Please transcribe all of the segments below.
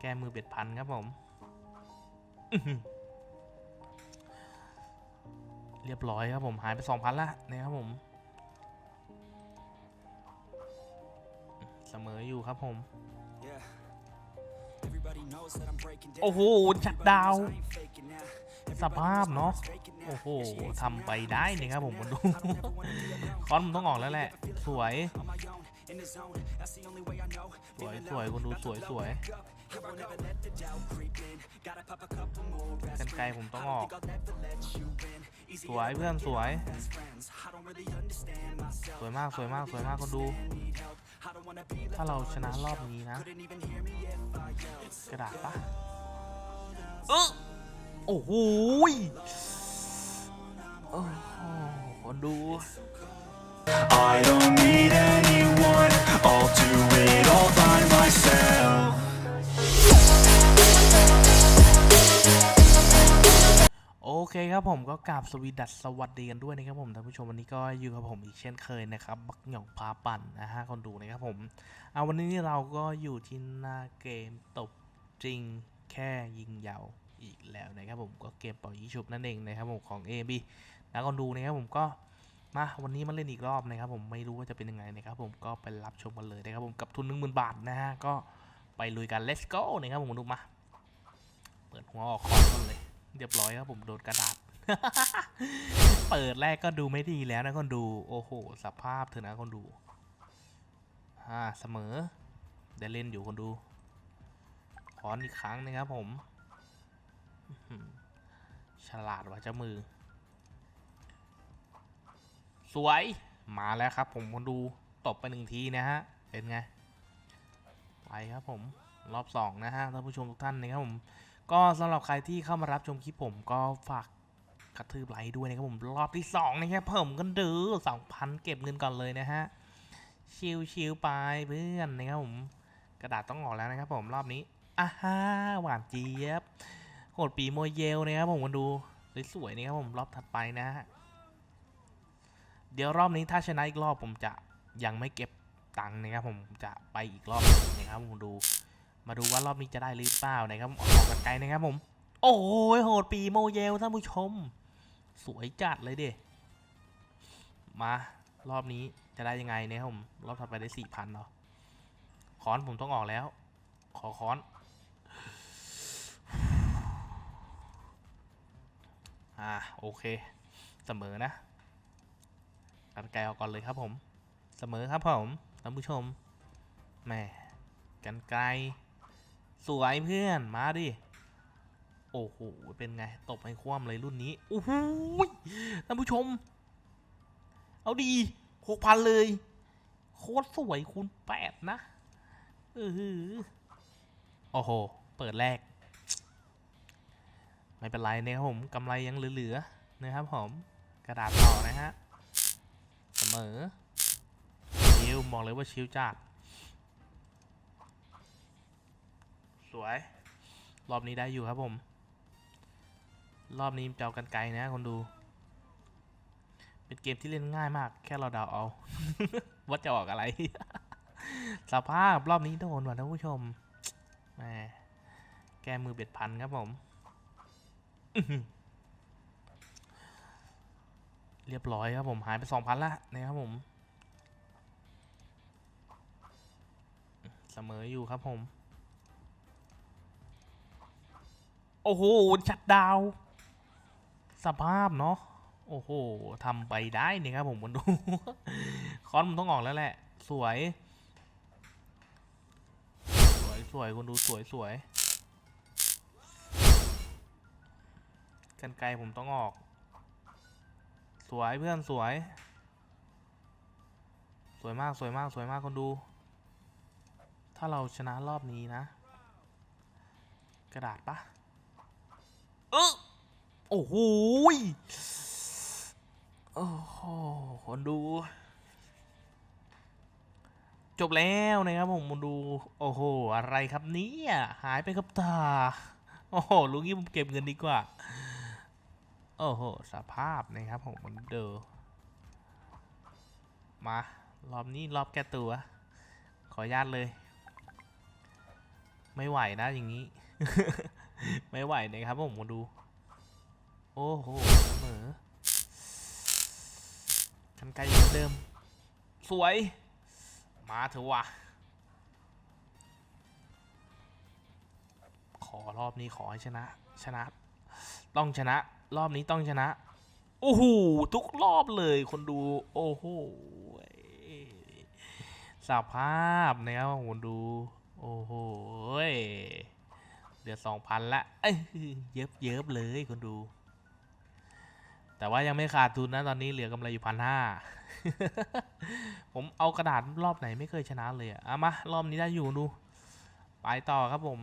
แก้มือเบ็ดพันครับผม เรียบร้อยครับผมหายไปสองพันละนะครับผม เสมออยู่ครับผม โอ้โหชัดดาว สภาพเนาะ โอ้โหทำไปได้นี่ครับผมมาดู คอนมันต้องออกแล้วแหละ สวย สวย สวยคนดูสวยสวย กันไกลผมต้องออก สวยเพื่อนสวย สวยมากสวยมากสวยมากคนดู ถ้าเราชนะรอบนี้นะ กระดาษปะเออโอ้โหยโอ้โหคนดู I don't need เคครับผมก็กราบสวีดัสสวัสดีกันด้วยนะครับผมท่านผู้ชมวันนี้ก็อยู่กับผมอีกเช่นเคยนะครับบักหย่องพาปั่นนะฮะคนดูนะครับผมเอาวันนี้เราก็อยู่ที่หน้าเกมตบจริงแค่ยิงยาวอีกแล้วนะครับผมก็เกมเป่ายิงฉุบนั่นเองนะครับผมของ AB แล้วคนดูนะครับผมก็มาวันนี้มาเล่นอีกรอบนะครับผมไม่รู้ว่าจะเป็นยังไงนะครับผมก็ไปรับชมกันเลยนะครับผมกับทุนหนึ่งหมื่นบาทนะฮะก็ไปลุยกัน let's go นะครับผมดูมาเปิดหัวออกคอกันเลย เรียบร้อยครับผมโดนกระดาษ เปิดแรกก็ดูไม่ดีแล้วนะคนดู โอ้โห สภาพเถอะนะคนดูอ่าเสมอ ได้เล่นอยู่คนดูขอนอีกครั้งนะครับผม ฉลาดว่ะเจ้ามือ สวย มาแล้วครับผมคนดูตบไปหนึ่งทีนะฮะ เป็นไง ไปครับผม รอบสองนะฮะท่านผู้ชมทุกท่านนะครับผม ก็สำหรับใครที่เข้ามารับชมคลิปผมก็ฝากกระทืบไลค์ด้วยนะครับผมรอบที่สองนะครับผมกันดื้อสองพันเก็บเงินก่อนเลยนะฮะชิวๆไปเพื่อนนะครับผมกระดาษต้องออกแล้วนะครับผมรอบนี้อ่าฮ่าหวานเจี๊ยบโหดปีโมเยลนะครับผมมาดูสวยๆนะครับผมรอบถัดไปนะฮะเดี๋ยวรอบนี้ถ้าชนะอีกรอบผมจะยังไม่เก็บตังค์นะครับผมจะไปอีกรอบนะครับผมดู มาดูว่ารอบนี้จะได้หรือเปล่านะครับออกกันไกลนะครับผม โอ้ยโหดปีโมเยลท่านผู้ชม สวยจัดเลยเด้มารอบนี้จะได้ยังไงเนี่ยครับผม รอบถัดไปได้สี่พันเนาะคอนผมต้องออกแล้ว ขอคอนอ่าโอเค เสมอนะกันไกลออกก่อนเลยครับผม เสมอครับผมท่านผู้ชมแหมกันไกล สวยเพื่อนมาดิ โอ้โห เป็นไง ตบให้คว่ำเลยรุ่นนี้ โอ้โหท่านผู้ชม เอาดีหกพันเลย โคตรสวยคูณแปดนะเออโอ้โห เปิดแรก ไม่เป็นไรนะครับผมกำไรยังเหลือๆนะครับผมกระดาษต่อนะฮะ เสมอชิวบอกเลยว่าชิวจัด วย รอบนี้ได้อยู่ครับผม รอบนี้จะเอากันไกลนะคนดู เป็นเกมที่เล่นง่ายมาก แค่เราเดาเอา ว่าจะออกอะไร สภาพรอบนี้โดนว่ะท่านผู้ชมแหมแก้มือเบ็ดพันครับผมเรียบร้อยครับผมหายไปสองพันละนะครับผม เสมออยู่ครับผม อ้โหชัดดาวสภาพเนาะโอ้โหทำไปได้นี่ครับผมมันดู คอนมันต้องออกแล้วแหละ สวย สวยสวยคนดูสวยสวยกันไกลผมต้องออก สวยเพื่อนสวย สวยมากสวยมากสวยมากคนดู ถ้าเราชนะรอบนี้นะ กระดาษปะ เออโอ้โหโอ้โหคนดู จบแล้วนะครับผมมาดู โอ้โห อะไรครับเนี่ยหายไปกับตา โอ้โหลุงนี้ผมเก็บเงินดีกว่า โอ้โห สภาพนะครับผมมันเดอมา รอบนี้รอบแก้ตัว ขออนุญาตเลย ไม่ไหวนะอย่างนี้ ไม่ไหวนะครับผมมาดู โอ้โหเสมอกันไกลเหมือนเดิม สวย มาเถอะวะขอรอบนี้ขอให้ชนะ ชนะ ต้องชนะ รอบนี้ต้องชนะ โอ้โหทุกรอบเลยคนดู โอ้โหสภาพนะครับคนดู โอ้โห ลือสองพันละเอ้ยเย็บเย็บเลยคนดู แต่ว่ายังไม่ขาดทุนนะตอนนี้เหลือกำไรอยู่พันห้าผมเอากระดาษรอบไหนไม่เคยชนะเลยอะเอามารอบนี้ได้อยู่ดู ไปต่อครับผม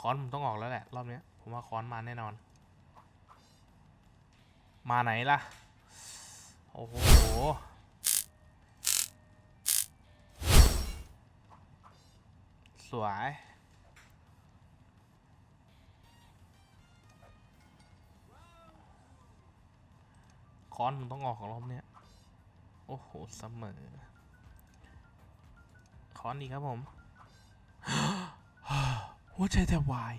คอนผมต้องออกแล้วแหละรอบนี้ผมว่าคอนมาแน่นอน มาไหนล่ะ โอ้โห วย คอนผมต้องออกของรอบเนี้ย โอ้โห เสมอ คอนดีครับผม หัวใจแทบวาย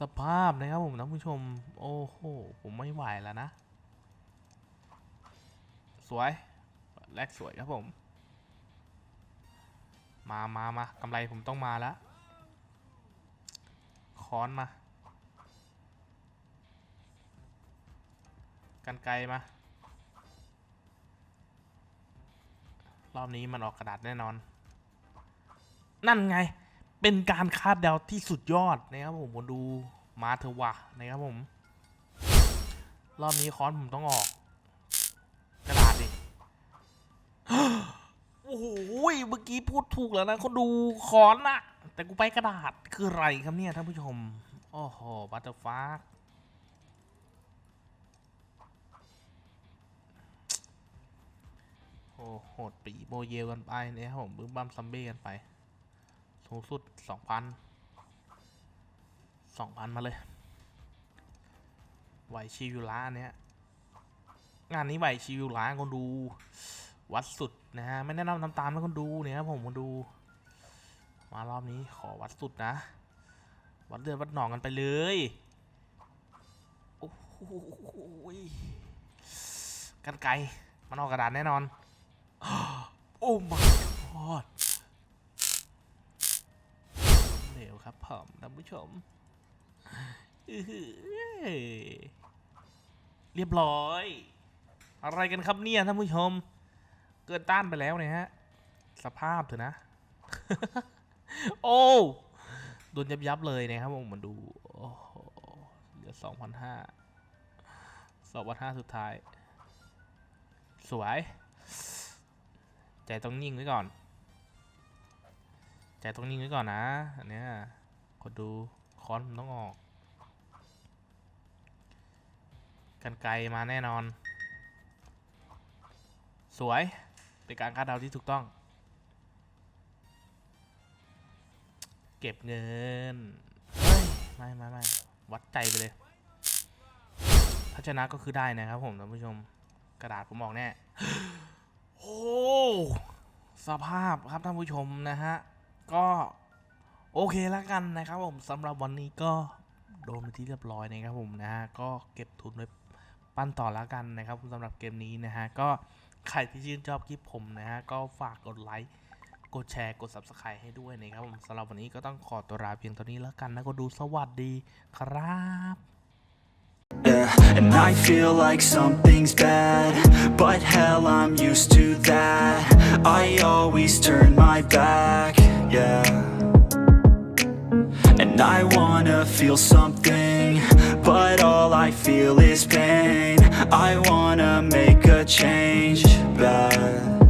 สภาพนะครับผมท่านผู้ชม โอ้โห ผมไม่ไหวแล้วนะ สวย แรกสวยครับผม มามามากำไรผมต้องมาแล้วค้อนมา กันไกลมา รอบนี้มันออกกระดาษแน่นอน นั่นไง เป็นการคาดเดาที่สุดยอดนะครับผมมาดูมาเถอะวะนะครับผม รอบนี้ค้อนผมต้องออก กระดาษดิ อ้โหเมื่อกี้พูดถูกแล้วนะคนดูค้อนอะแต่กูไปกระดาษคืออะไรครับเนี่ยท่านผู้ชม โอ้โหบัตเตอร์ฟาโอ้โหดปีโมเยลกันไปนะครับผมบึ้มบัมซัมเบ้กันไป สูงสุดสองพันสองพันมาเลย ไหวชิวอยู่ล้านเนี้ยงานนี้ไหวชิวล้าคนดู วัดสุดนะฮะไม่แนะนำทำตามนะคนดูเนี่ยครับผมคนดู มารอบนี้ขอวัดสุดนะ วัดเดือดวัดหนองกันไปเลยโอ้โหยกันไกลมันออกกระดาษแน่นอนโอ้ my god เหลวครับผมท่านผู้ชมเรียบร้อย อะไรกันครับเนี่ยท่านผู้ชม กินต้านไปแล้วเนี่ยฮะ สภาพเถอะนะ โอ้โดนยับยับเลยนะครับผมมาดูโอ้โหเหลือสองพันห้าสองพันห้าสุดท้าย สวย ใจต้องนิ่งไว้ก่อน ใจต้องนิ่งไว้ก่อนนะอันเนี้ยกดดูคอนผมต้องออกกันไกลมาแน่นอน สวย เป็นการคาดเดาที่ถูกต้อง เก็บเงิน ไม่ไม่ไม่วัดใจไปเลย ถ้าชนะก็คือได้นะครับผมท่านผู้ชม กระดาษผมออกแน่ โอ้สภาพครับท่านผู้ชมนะฮะ ก็โอเคแล้วกันนะครับผมสำหรับวันนี้ก็โดนไปที่เรียบร้อยนะครับผมนะฮะก็เก็บทุนไว้ปั้นต่อแล้วกันนะครับสำหรับเกมนี้นะฮะก็ ใครที่ชื่นชอบคลิปผมนะฮะ ก็ฝากกดไลค์ กดแชร์ กด subscribe ให้ด้วยนะครับผมสำหรับวันนี้ก็ต้องขอตัวลาเพียงเท่านี้แล้วกันนะ ก็ดูสวัสดีครับ Yeah, and I feel like something's bad But hell, I'm used to that I always turn my back, yeah And I wanna feel something But all I feel is pain I wanna make a change, bad